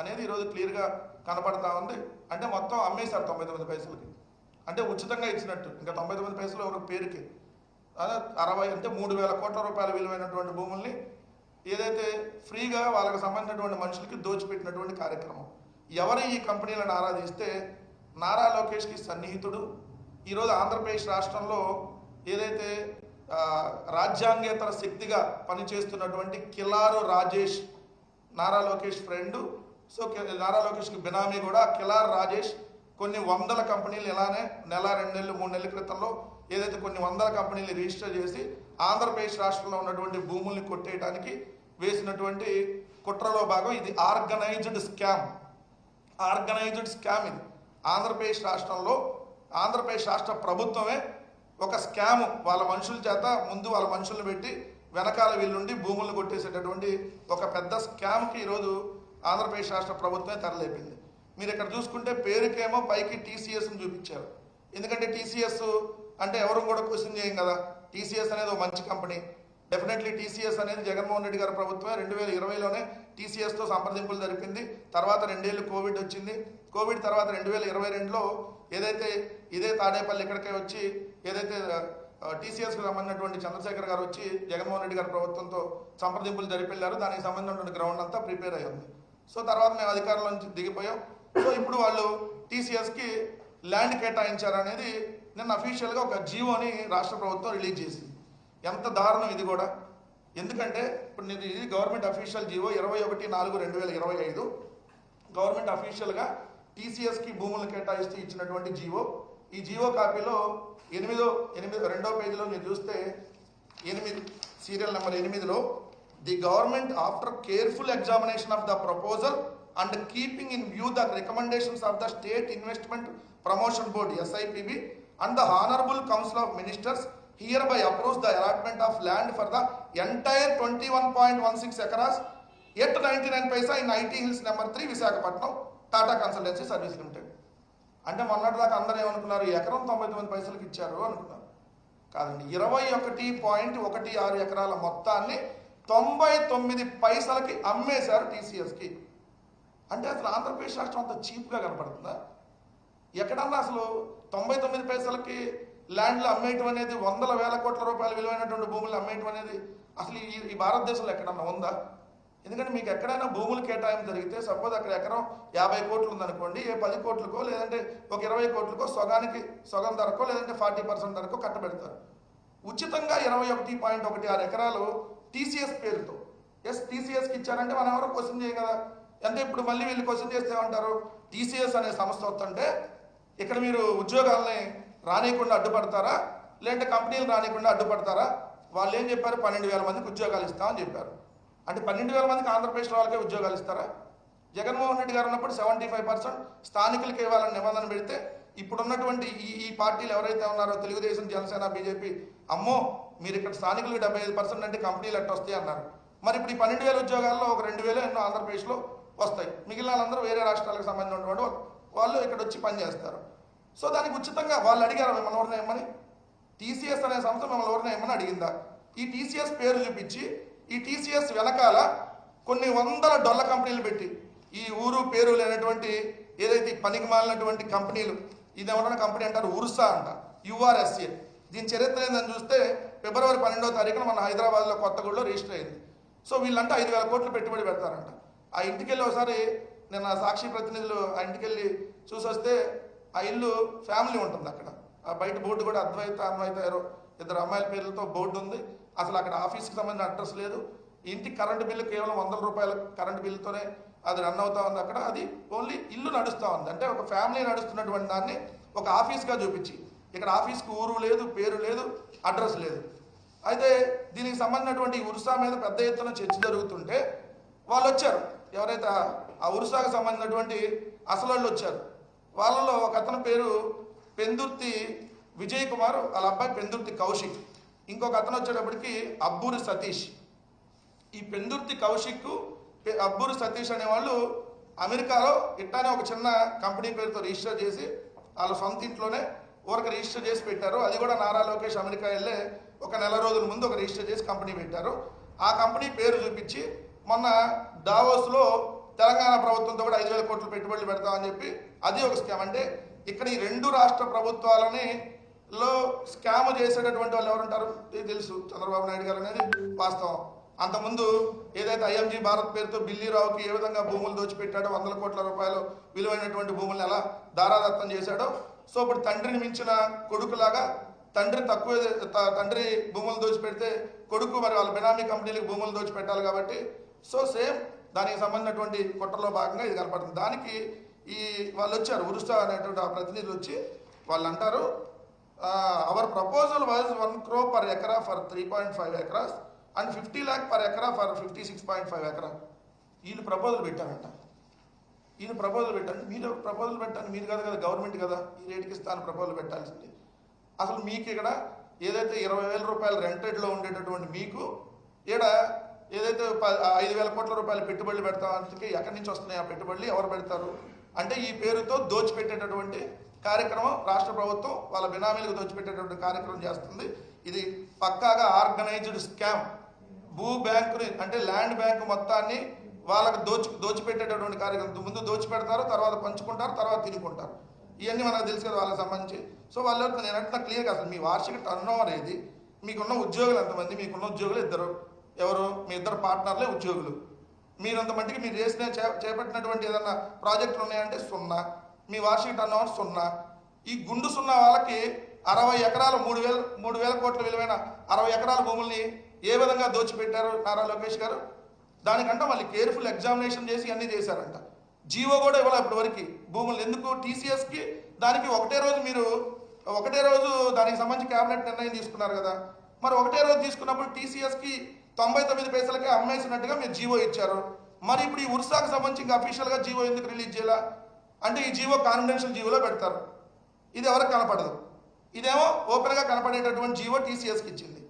అనేది ఈరోజు క్లియర్గా కనపడతా ఉంది. అంటే మొత్తం అమ్మేశారు తొంభై తొమ్మిది పైసలకి. అంటే ఉచితంగా ఇచ్చినట్టు. ఇంకా తొంభై తొమ్మిది పైసలు ఒక పేరుకి? అదే అరవై అంటే మూడు వేల కోట్ల రూపాయల విలువైనటువంటి భూముల్ని ఏదైతే ఫ్రీగా వాళ్ళకి సంబంధించినటువంటి మనుషులకి దోచిపెట్టినటువంటి కార్యక్రమం. ఎవరు ఈ కంపెనీలను ఆరాధిస్తే నారా లోకేష్కి సన్నిహితుడు. ఈరోజు ఆంధ్రప్రదేశ్ రాష్ట్రంలో ఏదైతే రాజ్యాంగేతర శక్తిగా పనిచేస్తున్నటువంటి కిలారు రాజేష్ నారా లోకేష్ ఫ్రెండు సో నారా లోకేష్కి బినామీ కూడా కిలార్ రాజేష్ కొన్ని వందల కంపెనీలు ఇలానే నెల రెండు నెలలు మూడు నెలల క్రితంలో ఏదైతే కొన్ని వందల కంపెనీలు రిజిస్టర్ చేసి ఆంధ్రప్రదేశ్ రాష్ట్రంలో ఉన్నటువంటి భూముల్ని కొట్టేయడానికి వేసినటువంటి కుట్రలో భాగం ఇది ఆర్గనైజ్డ్ స్కామ్. ఆర్గనైజ్డ్ స్కామ్ ఇది. ఆంధ్రప్రదేశ్ రాష్ట్రంలో ఆంధ్రప్రదేశ్ రాష్ట్ర ప్రభుత్వమే ఒక స్కామ్ వాళ్ళ మనుషుల చేత ముందు వాళ్ళ మనుషులను పెట్టి వెనకాల వీళ్ళుండి భూములను కొట్టేసేటటువంటి ఒక పెద్ద స్కామ్కి ఈరోజు ఆంధ్రప్రదేశ్ రాష్ట్ర ప్రభుత్వమే తెరలేపింది. మీరు ఇక్కడ చూసుకుంటే పేరుకేమో పైకి టీసీఎస్ని చూపించారు. ఎందుకంటే టీసీఎస్ అంటే ఎవరు కూడా క్వశ్చన్ చేయం కదా. టీసీఎస్ అనేది ఒక మంచి కంపెనీ. డెఫినెట్లీ టీసీఎస్ అనేది జగన్మోహన్ రెడ్డి గారి ప్రభుత్వమే. రెండు వేల ఇరవైలోనే టీసీఎస్తో సంప్రదింపులు జరిపింది. తర్వాత రెండేళ్ళు కోవిడ్ వచ్చింది. కోవిడ్ తర్వాత రెండు వేల ఇరవై రెండులో ఏదైతే ఇదే తాడేపల్లి ఇక్కడికే వచ్చి ఏదైతే టీసీఎస్కి సంబంధించినటువంటి చంద్రశేఖర్ గారు వచ్చి జగన్మోహన్ రెడ్డి గారి ప్రభుత్వంతో సంప్రదింపులు జరిపెళ్ళారు దానికి సంబంధించినటువంటి గ్రౌండ్ అంతా ప్రిపేర్ అయ్యింది. సో తర్వాత మేము అధికారంలో నుంచి దిగిపోయాం. సో ఇప్పుడు వాళ్ళు టీసీఎస్కి ల్యాండ్ కేటాయించారనేది నిన్న అఫీషియల్గా ఒక జీవోని రాష్ట్ర ప్రభుత్వం రిలీజ్ చేసింది. ఎంత దారుణం ఇది కూడా. ఎందుకంటే ఇప్పుడు నేను ఇది గవర్నమెంట్ అఫీషియల్ జీవో ఇరవై ఒకటి నాలుగు రెండు వేల ఇరవై ఐదు. గవర్నమెంట్ అఫీషియల్గా టీసీఎస్కి భూములను కేటాయిస్తూ ఇచ్చినటువంటి జీవో. ఈ జీవో కాపీలో ఎనిమిదో ఎనిమిది రెండో పేజీలో మీరు చూస్తే ఎనిమిది సీరియల్ నెంబర్ ఎనిమిదిలో the government after careful examination of the proposal and keeping in view the recommendations of the state investment promotion board SIPB and the honourable council of ministers hereby approves the allotment of land for the entire twenty one point one six acres at ninety nine paisa in IT hills number three Visakhapatnam Tata consultancy service limited అంటే మొన్నటిదాకా అందరూ ఏమనుకున్నారు? ఎకరం తొంభై తొమ్మిది పైసలకి ఇచ్చారు అనుకున్నారు. కాదండి ఇరవై ఒకటి పాయింట్ ఒకటి ఆరు ఎకరాల మొత్తాన్ని తొంభై తొమ్మిది పైసలకి అమ్మేశారు టీసీఎస్కి. అంటే అసలు ఆంధ్రప్రదేశ్ రాష్ట్రం అంత చీప్గా కనపడుతుందా? ఎక్కడన్నా అసలు తొంభై తొమ్మిది పైసలకి ల్యాండ్లు అమ్మేయటం అనేది వందల వేల కోట్ల రూపాయలు విలువైనటువంటి భూములు అమ్మేయటం అనేది అసలు ఈ ఈ భారతదేశంలో ఎక్కడన్నా ఉందా? ఎందుకంటే మీకు ఎక్కడైనా భూములు కేటాయింపు జరిగితే సపోజ్ అక్కడ ఎకరం యాభై కోట్లు ఉందనుకోండి ఏ పది కోట్లకో లేదంటే ఒక ఇరవై కోట్లకో సగానికి సగం ధరకో లేదంటే ఫార్టీ పర్సెంట్ ధరకో కట్టబెడతారు. ఉచితంగా ఇరవై ఒకటి పాయింట్ ఒకటి ఆరు ఎకరాలు టీసీఎస్ పేరుతో. ఎస్ టీసీఎస్కి ఇచ్చారంటే మనం ఎవరో క్వశ్చన్ చేయం కదా. అంటే ఇప్పుడు మళ్ళీ వీళ్ళు క్వశ్చన్ చేస్తే ఏమంటారు? టీసీఎస్ అనే సంస్థ వస్తుంటే ఇక్కడ మీరు ఉద్యోగాలని రానియకుండా అడ్డుపడతారా? లేదంటే కంపెనీలు రానియకుండా అడ్డుపడతారా? వాళ్ళు ఏం చెప్పారు? పన్నెండు వేల మందికి ఉద్యోగాలు ఇస్తామని చెప్పారు. అంటే పన్నెండు వేల మందికి ఆంధ్రప్రదేశ్ వాళ్ళకే ఉద్యోగాలు ఇస్తారా? జగన్మోహన్ రెడ్డి గారు ఉన్నప్పుడు సెవెంటీ ఫైవ్ పర్సెంట్ స్థానికులకి ఇవ్వాలని నిబంధన పెడితే ఇప్పుడున్నటువంటి ఈ ఈ పార్టీలు ఎవరైతే ఉన్నారో తెలుగుదేశం జనసేన బీజేపీ అమ్మో మీరు ఇక్కడ స్థానికులు డెబ్బై ఐదు పర్సెంట్ అంటే కంపెనీలు ఎట్ట వస్తాయి అన్నారు. మరి ఇప్పుడు ఈ పన్నెండు వేల ఉద్యోగాల్లో ఒక రెండు వేలు ఎన్నో ఆంధ్రప్రదేశ్లో వస్తాయి. మిగిలిన వాళ్ళందరూ వేరే రాష్ట్రాలకు సంబంధించిన వాళ్ళు. వాళ్ళు ఇక్కడ వచ్చి పనిచేస్తారు సో దానికి ఉచితంగా వాళ్ళు అడిగారు మిమ్మల్ని ఎవరిని ఏమని? టీసీఎస్ అనే సంస్థ మిమ్మల్ని ఎవరిని ఏమని అడిగిందా? ఈ టీసీఎస్ పేరు చూపించి ఈ టీసీఎస్ వెనకాల కొన్ని వందల డొల్ల కంపెనీలు పెట్టి ఈ ఊరు పేరు లేనటువంటి ఏదైతే పనికి మాలినటువంటి కంపెనీలు ఇది ఎవరైనా కంపెనీ అంటారు? ఉర్సా అంట. యుఆర్ఎస్ఏ దీని చరిత్ర ఏందని చూస్తే ఫిబ్రవరి పన్నెండో తారీఖున మన హైదరాబాద్లో కొత్తగూడలో రిజిస్టర్ అయింది. సో వీళ్ళంటే ఐదు వేల కోట్లు పెట్టుబడి పెడతారంట. ఆ ఇంటికి వెళ్ళి ఒకసారి నిన్న సాక్షి ప్రతినిధులు ఆ ఇంటికి వెళ్ళి చూసొస్తే ఆ ఇల్లు ఫ్యామిలీ ఉంటుంది అక్కడ. ఆ బయట బోర్డు కూడా అద్వైత అన్వైత ఎవరో ఇద్దరు అమ్మాయిల పేర్లతో బోర్డు ఉంది. అసలు అక్కడ ఆఫీస్కి సంబంధించిన అడ్రస్ లేదు. ఇంటి కరెంటు బిల్లు కేవలం వందల రూపాయల కరెంటు బిల్లుతోనే అది రన్ అవుతా ఉంది అక్కడ. అది ఓన్లీ ఇల్లు నడుస్తూ ఉంది. అంటే ఒక ఫ్యామిలీ నడుస్తున్నటువంటి దాన్ని ఒక ఆఫీస్గా చూపించి ఇక్కడ ఆఫీస్కి ఊరు లేదు పేరు లేదు అడ్రస్ లేదు. అయితే దీనికి సంబంధించినటువంటి ఉరుసా మీద పెద్ద ఎత్తున చర్చ జరుగుతుంటే వాళ్ళు వచ్చారు ఎవరైతే ఆ- ఉరుసాకు సంబంధించినటువంటి అసలు వాళ్ళు వచ్చారు. వాళ్ళలో ఒక అతని పేరు పెందుర్తి విజయ్ కుమార్ వాళ్ళ అబ్బాయి పెందుర్తి కౌశిక్. ఇంకొక అతను వచ్చేటప్పటికి అబ్బూరి సతీష్. ఈ పెందుర్తి కౌశిక్ అబ్బూరి సతీష్ అనేవాళ్ళు అమెరికాలో ఇట్టానే ఒక చిన్న కంపెనీ పేరుతో రిజిస్టర్ చేసి వాళ్ళ సొంత ఇంట్లోనే ఊరికి రిజిస్టర్ చేసి పెట్టారు. అది కూడా నారా లోకేష్ అమెరికా వెళ్ళే ఒక నెల రోజుల ముందు ఒక రిజిస్టర్ చేసి కంపెనీ పెట్టారు. ఆ కంపెనీ పేరు చూపించి మొన్న డావోస్లో తెలంగాణ ప్రభుత్వంతో కూడా ఐదు వేల కోట్లు పెట్టుబడులు పెడతామని చెప్పి అది ఒక స్కామ్. అంటే ఇక్కడ ఈ రెండు రాష్ట్ర ప్రభుత్వాలని లో స్కామ్ చేసేటటువంటి వాళ్ళు ఎవరుంటారు? ఇది తెలుసు. చంద్రబాబు నాయుడు గారు అనేది వాస్తవం. అంతకుముందు ఏదైతే ఐఎంజీ భారత్ పేరుతో బిల్లీరావుకి ఏ విధంగా భూములు దోచిపెట్టాడో వందల కోట్ల రూపాయలు విలువైనటువంటి భూములను ఎలా దారాదత్తం చేశాడో సో ఇప్పుడు తండ్రిని మించిన కొడుకులాగా తండ్రి తక్కువ తండ్రి భూములు దోచిపెడితే కొడుకు మరి వాళ్ళ బెనామీ కంపెనీలకు భూములు దోచిపెట్టాలి కాబట్టి సో సేమ్ దానికి సంబంధించినటువంటి కుట్రలో భాగంగా ఇది కనపడుతుంది. దానికి ఈ వాళ్ళు వచ్చారు ఉరుస్తా అనేటువంటి ఆ ప్రతినిధులు వచ్చి వాళ్ళు అంటారు our proposal was one crore per acre for three point five acres and fifty lakh per acre for fifty six point five acre వీళ్ళు ప్రపోజల్ పెట్టారంట. ఈయన ప్రపోజల్ పెట్టండి మీరు ప్రపోజల్ పెట్టండి మీరు కదా కదా గవర్నమెంట్ కదా ఈ రేటుకి ఇస్తాను ప్రపోజల్ పెట్టాల్సింది. అసలు మీకు ఇక్కడ ఏదైతే ఇరవై వేల రూపాయలు రెంటెడ్లో ఉండేటటువంటి మీకు ఇక్కడ ఏదైతే ప- ఐదు వేల కోట్ల రూపాయలు పెట్టుబడులు పెడతామంటే ఎక్కడి నుంచి వస్తున్నాయి ఆ పెట్టుబడులు ఎవరు పెడతారు? అంటే ఈ పేరుతో దోచిపెట్టేటటువంటి కార్యక్రమం రాష్ట్ర ప్రభుత్వం వాళ్ళ బినామీలకు దోచిపెట్టేటటువంటి కార్యక్రమం చేస్తుంది. ఇది పక్కాగా ఆర్గనైజ్డ్ స్కామ్. భూ బ్యాంకుని అంటే ల్యాండ్ బ్యాంకు మొత్తాన్ని వాళ్ళకి దోచి దోచిపెట్టేటటువంటి కార్యక్రమం ముందు దోచిపెడతారు తర్వాత పంచుకుంటారు తర్వాత తినుకుంటారు. ఇవన్నీ మనకు తెలుసు కదా వాళ్ళకి సంబంధించి. సో వాళ్ళు నేను అంటున్నా క్లియర్గా అసలు మీ వార్షిక టర్న్ ఓవర్ ఏది? మీకున్న ఉద్యోగులు ఎంతమంది? మీకున్న ఉద్యోగులు ఇద్దరు. ఎవరు? మీ ఇద్దరు పార్ట్నర్లే ఉద్యోగులు. మీరంత మట్టికి మీరు చేసిన చే- చేపట్టినటువంటి ఏదన్నా ప్రాజెక్టులు ఉన్నాయంటే సున్నా. మీ వార్షిక టర్న్ ఓవర్ సున్నా. ఈ గుండు సున్నా వాళ్ళకి అరవై ఎకరాలు మూడు వేల మూడు వేల కోట్ల విలువైన అరవై ఎకరాల భూముల్ని ఏ విధంగా దోచిపెట్టారు నారా లోకేష్ గారు? దానికంట మళ్ళీ కేర్ఫుల్ ఎగ్జామినేషన్ చేసి అన్నీ చేశారంట. జీవో కూడా ఇవ్వాలి ఇప్పటివరకు. భూములు ఎందుకు? టీసీఎస్కి దానికి ఒకటే రోజు మీరు ఒకటే రోజు దానికి సంబంధించి క్యాబినెట్ నిర్ణయం తీసుకున్నారు కదా. మరి ఒకటే రోజు తీసుకున్నప్పుడు టీసీఎస్కి తొంభై తొమ్మిది పైసలకే అమ్మేసినట్టుగా మీరు జీవో ఇచ్చారు. మరి ఇప్పుడు ఈ ఉర్సాకు సంబంధించి ఇంకా అఫీషియల్గా జీవో ఎందుకు రిలీజ్ చేయాలా? అంటే ఈ జీవో కాన్ఫిడెన్షియల్ జీవోలో పెడతారు. ఇది ఎవరికి కనపడదు. ఇదేమో ఓపెన్గా కనపడేటటువంటి జీవో టీసీఎస్కి ఇచ్చింది.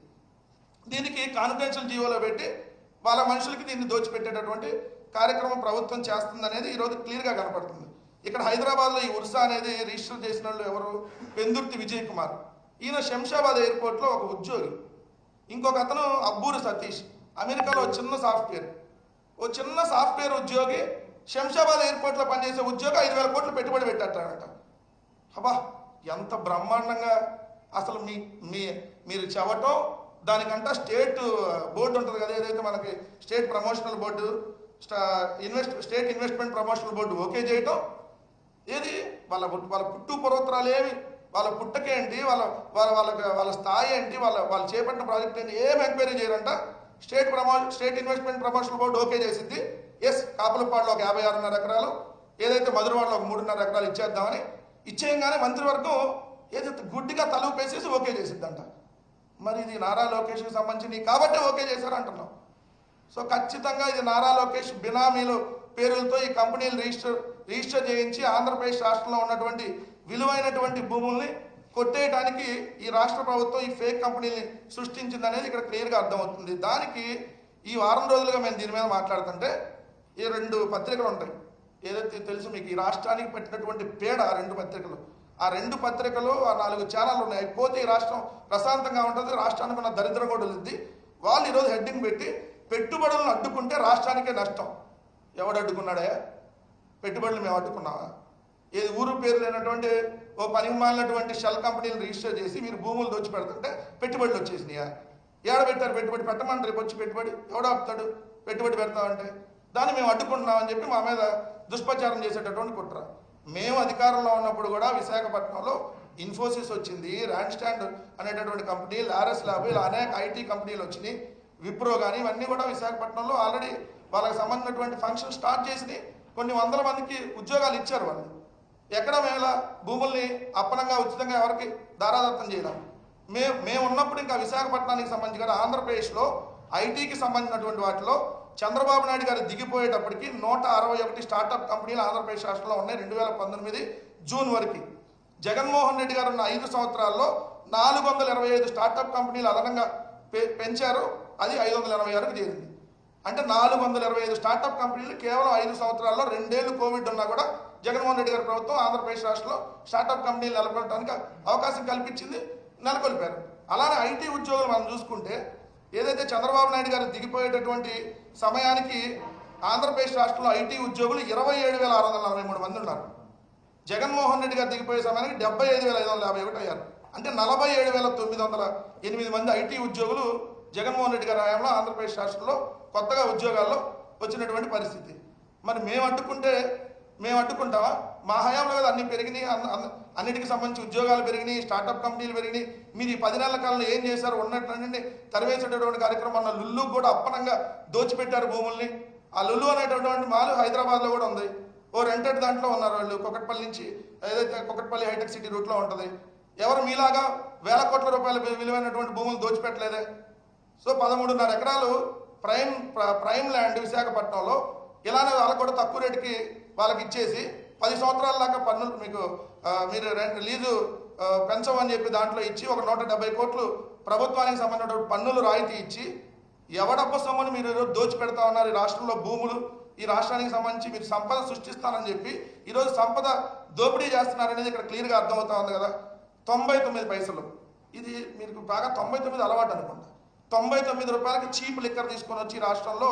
దీనికి కాన్ఫిడెన్షియల్ జీవోలో పెట్టి వాళ్ళ మనుషులకి దీన్ని దోచిపెట్టేటటువంటి కార్యక్రమం ప్రభుత్వం చేస్తుందనేది ఈరోజు క్లియర్గా కనపడుతుంది. ఇక్కడ హైదరాబాద్లో ఈ ఉర్సా అనేది రిజిస్టర్ చేసిన వాళ్ళు ఎవరు? పెందుర్తి విజయ్ కుమార్ ఈయన శంషాబాద్ ఎయిర్పోర్ట్లో ఒక ఉద్యోగి. ఇంకొక అతను అబ్బూరి సతీష్. అమెరికాలో చిన్న సాఫ్ట్వేర్. ఓ చిన్న సాఫ్ట్వేర్ ఉద్యోగి శంషాబాద్ ఎయిర్పోర్ట్లో పనిచేసే ఉద్యోగి ఐదు వేల కోట్లు పెట్టుబడి పెట్టారట అబ్బా ఎంత బ్రహ్మాండంగా అసలు మీ మీ మీరు చెవటం దానికంట స్టేట్ బోర్డు ఉంటుంది కదా ఏదైతే మనకి state promotional board invest state investment promotional board okay చేయటం ఏది? వాళ్ళ వాళ్ళ పుట్టు పూర్వోత్తరాలు ఏమి? వాళ్ళ పుట్టకేంటి వాళ్ళ వాళ్ళ వాళ్ళ వాళ్ళ స్థాయి ఏంటి? వాళ్ళ వాళ్ళు చేపట్టిన ప్రాజెక్ట్ ఏంటి? ఏం enquiry చేయరంట? State promo state investment promotional board okay చేసింది. ఎస్ కాపులపాడులో ఒక యాభై ఆరున్నర ఎకరాలు ఏదైతే మధురవాడలో ఒక మూడున్నర ఎకరాలు ఇచ్చేద్దామని ఇచ్చేయంగానే మంత్రివర్గం ఏదైతే గుడ్డిగా తలుపు వేసేసి ఓకే చేసిద్దంట. మరి ఇది నారా లోకేష్కి సంబంధించి కాబట్టి ఓకే చేశారు అంటున్నాం. సో ఖచ్చితంగా ఇది నారా లోకేష్ బినామీలు పేరులతో ఈ కంపెనీలు రిజిస్టర్ రిజిస్టర్ చేయించి ఆంధ్రప్రదేశ్ రాష్ట్రంలో ఉన్నటువంటి విలువైనటువంటి భూముల్ని కొట్టేయడానికి ఈ రాష్ట్ర ప్రభుత్వం ఈ ఫేక్ కంపెనీని సృష్టించింది అనేది ఇక్కడ క్లియర్గా అర్థమవుతుంది. దానికి ఈ వారం రోజులుగా మేము దీని మీద మాట్లాడుతుంటే ఈ రెండు పత్రికలు ఉంటాయి. ఏదైతే తెలుసు మీకు ఈ రాష్ట్రానికి పెట్టినటువంటి పేడ రెండు పత్రికలు. ఆ రెండు పత్రికలు ఆ నాలుగు ఛానళ్ళు ఉన్నాయి. పోతే ఈ రాష్ట్రం ప్రశాంతంగా ఉంటుంది రాష్ట్రానికి ఉన్న దరిద్రం కూడా ఉంది వాళ్ళు ఈరోజు హెడ్డింగ్ పెట్టి పెట్టుబడులను అడ్డుకుంటే రాష్ట్రానికే నష్టం. ఎవడు అడ్డుకున్నాడే? పెట్టుబడులు మేము అడ్డుకున్నావా ఏది ఊరు పేరు లేనటువంటి ఓ పనికి మాలినటువంటి షెల్ కంపెనీలు రిజిస్టర్ చేసి మీరు భూములు దోచి పెడుతుంటే పెట్టుబడులు వచ్చేసినాయా? ఏడ పెట్టారు పెట్టుబడి? పెట్టమని రేపు వచ్చి పెట్టుబడి. ఎవడో ఆపుతాడు? పెట్టుబడి పెడతామంటే. దాన్ని మేము అడ్డుకుంటున్నామని చెప్పి మా మీద దుష్ప్రచారం చేసేటటువంటి కుట్ర. మేము అధికారంలో ఉన్నప్పుడు కూడా విశాఖపట్నంలో ఇన్ఫోసిస్ వచ్చింది ర్యాండ్ స్టాండ్ అనేటటువంటి కంపెనీ లారస్ ల్యాబ్ ఇలా అనేక ఐటీ కంపెనీలు వచ్చినాయి. విప్రో కానీ ఇవన్నీ కూడా విశాఖపట్నంలో ఆల్రెడీ వాళ్ళకి సంబంధించినటువంటి ఫంక్షన్ స్టార్ట్ చేసి కొన్ని వందల మందికి ఉద్యోగాలు ఇచ్చారు వాళ్ళు. ఎక్కడ మేము ఇలా భూముల్ని అప్పనంగా ఉచితంగా ఎవరికి దారాదత్తం చేయలేం. మేము మేము ఉన్నప్పుడు ఇంకా విశాఖపట్నానికి సంబంధించి కానీ ఆంధ్రప్రదేశ్లో ఐటీకి సంబంధించినటువంటి వాటిలో చంద్రబాబు నాయుడు గారు దిగిపోయేటప్పటికి నూట అరవై ఒకటి స్టార్టప్ కంపెనీలు ఆంధ్రప్రదేశ్ రాష్ట్రంలో ఉన్నాయి రెండు వేల పంతొమ్మిది జూన్ వరకు. జగన్మోహన్ రెడ్డి గారు ఉన్న ఐదు సంవత్సరాల్లో నాలుగు వందల ఇరవై ఐదు స్టార్టప్ కంపెనీలు అదనంగా పె- పెంచారు. అది ఐదు వందల ఇరవై ఆరుకు చేరింది. అంటే నాలుగు వందల ఇరవై ఐదు స్టార్టప్ కంపెనీలు కేవలం ఐదు సంవత్సరాల్లో రెండేళ్ళు కోవిడ్ ఉన్నా కూడా జగన్మోహన్ రెడ్డి గారి ప్రభుత్వం ఆంధ్రప్రదేశ్ రాష్ట్రంలో స్టార్టప్ కంపెనీలు నెలకొల్పడానికి అవకాశం కల్పించింది నెలకొల్పారు. అలానే ఐటీ ఉద్యోగులు మనం చూసుకుంటే ఏదైతే చంద్రబాబు నాయుడు గారు దిగిపోయేటటువంటి సమయానికి ఆంధ్రప్రదేశ్ రాష్ట్రంలో ఐటీ ఉద్యోగులు ఇరవై ఏడు వేల ఆరు వందల నలభై మూడు మంది ఉన్నారు. జగన్మోహన్ రెడ్డి గారు దిగిపోయే సమయానికి డెబ్బై ఐదు వేల ఐదు వందల యాభై ఒకటి అయ్యారు. అంటే నలభై ఏడు వేల తొమ్మిది వందల ఎనిమిది మంది ఐటీ ఉద్యోగులు జగన్మోహన్ రెడ్డి గారి హయాంలో ఆంధ్రప్రదేశ్ రాష్ట్రంలో కొత్తగా ఉద్యోగాల్లో వచ్చినటువంటి పరిస్థితి. మరి మేము అడ్డుకుంటే మేము అడ్డుకుంటావా మా హయాంలో కదా అన్ని పెరిగినాయి అన్న- అన్నిటికి సంబంధించి ఉద్యోగాలు పెరిగినాయి స్టార్టప్ కంపెనీలు పెరిగినాయి. మీరు ఈ పది నెలల కాలంలో ఏం చేశారు ఉన్నటువంటి తరివేసేటటువంటి కార్యక్రమం అన్న లుల్లు కూడా అప్పనంగా దోచిపెట్టారు భూముల్ని. ఆ లుల్లు అనేటటువంటి మాలు హైదరాబాద్లో కూడా ఉంది. ఓ రెంటెడ్ దాంట్లో ఉన్నారు వాళ్ళు కొకట్పల్లి నుంచి ఏదైతే కొకట్పల్లి హైటెక్ సిటీ రూట్లో ఉంటుంది. ఎవరు మీలాగా వేల కోట్ల రూపాయల విలువైనటువంటి భూములు దోచిపెట్టలేదే. సో పదమూడున్నర ఎకరాలు ప్రైమ్ ప్ర- ప్రైమ్ ల్యాండ్ విశాఖపట్నంలో. ఇలానే వాళ్ళకు కూడా తక్కువ రేటుకి వాళ్ళకి ఇచ్చేసి పది సంవత్సరాల దాకా పన్నులు మీకు మీరు రెంట్ లీజు పెంచమని చెప్పి దాంట్లో ఇచ్చి ఒక నూట డెబ్బై కోట్లు ప్రభుత్వానికి సంబంధించిన పన్నులు రాయితీ ఇచ్చి ఎవడప్ప సొమ్మని మీరు ఈరోజు దోచి పెడతా ఉన్నారు ఈ రాష్ట్రంలో భూములు ఈ రాష్ట్రానికి సంబంధించి మీరు సంపద సృష్టిస్తానని చెప్పి ఈరోజు సంపద దోపిడీ చేస్తున్నారనేది ఇక్కడ క్లియర్గా అర్థమవుతా ఉంది కదా. తొంభై తొమ్మిది పైసలు. ఇది మీకు బాగా తొంభై తొమ్మిది అలవాటు అనుకుంటా. తొంభై తొమ్మిది రూపాయలకి చీప్ లిక్కర్ తీసుకొని వచ్చి రాష్ట్రంలో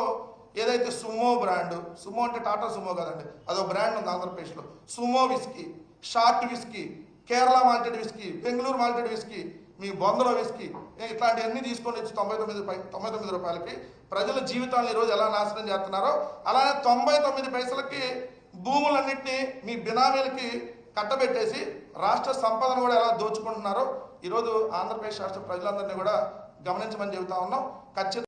ఏదైతే సుమో బ్రాండ్ సుమో అంటే టాటా సుమో కదండి అదో బ్రాండ్ ఉంది ఆంధ్రప్రదేశ్లో. Sumo whisky short whisky Kerala malted whisky Bengaluru malted whisky మీ బొందలో విస్కీ ఇట్లాంటివన్నీ తీసుకొని వచ్చి తొంభై తొమ్మిది తొంభై తొమ్మిది రూపాయలకి ప్రజల జీవితాలను ఈరోజు ఎలా నాశనం చేస్తున్నారో అలానే తొంభై తొమ్మిది పైసలకి భూములన్నింటినీ మీ బినామీలకి కట్టబెట్టేసి రాష్ట్ర సంపదను కూడా ఎలా దోచుకుంటున్నారో ఈరోజు ఆంధ్రప్రదేశ్ రాష్ట్ర ప్రజలందరినీ కూడా గమనించమని చెబుతా ఉన్నాం. ఖచ్చితంగా